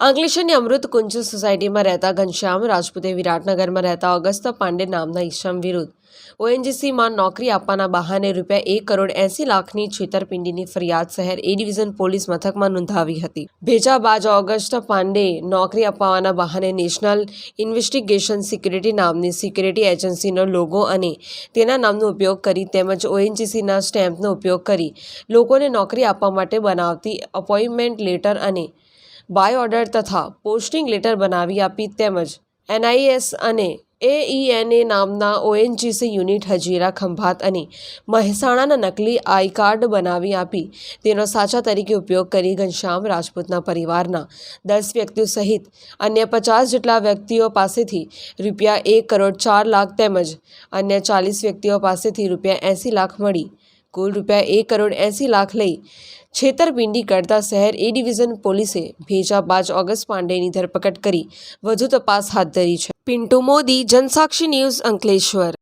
અંકલેશ્વરની અમૃત કુંજ સોસાયટીમાં રહેતા ઘનશ્યામ, રાજપૂતે વિરાટનગરમાં રહેતા અગસ્ત પાંડે નામના ઈશમ વિરુદ્ધ ઓએનજીસીમાં નોકરી આપવાના બહાને રૂપિયા એક કરોડ એસી લાખની છેતરપિંડીની ફરિયાદ શહેર એ ડિવિઝન પોલીસ મથકમાં નોંધાવી હતી. ભેજા બાદ ઓગસ્ટ પાંડે નોકરી અપાવવાના બહાને નેશનલ ઇન્વેસ્ટિગેશન સિક્યુરિટી નામની સિક્યુરિટી એજન્સીનો લોગો અને તેના નામનો ઉપયોગ કરી તેમજ ઓએનજીસીના સ્ટેમ્પનો ઉપયોગ કરી લોકોને નોકરી આપવા માટે બનાવતી અપોઇન્ટમેન્ટ લેટર અને બાય ઓર્ડર તથા પોસ્ટિંગ લેટર બનાવી આપી તેમજ એનઆઈએસ અને એઈએનએ નામના ઓએનજીસી યુનિટ હજીરા ખંભાત અને મહેસાણાના નકલી આઈ કાર્ડ બનાવી આપી. તેનો સાચા તરીકે ઉપયોગ કરી ઘનશ્યામ રાજપૂતના પરિવારના દસ વ્યક્તિઓ સહિત અન્ય પચાસ જેટલા વ્યક્તિઓ પાસેથી રૂપિયા એક કરોડ ચાર લાખ તેમજ અન્ય ચાલીસ વ્યક્તિઓ પાસેથી રૂપિયા એંસી લાખ મળી. કુલ રૂપિયા એક કરોડ એંસી લાખ લઈ છેતરપિંડી કરતા શહેર એ ડિવિઝન પોલીસે ભેજા બાજ ઓગસ્ટ પાંડેની ધરપકડ કરી. વધુ તપાસ હાથ ધરી છે. પિન્ટુ મોદી, જનસાક્ષી ન્યૂઝ અંકલેશ્વર.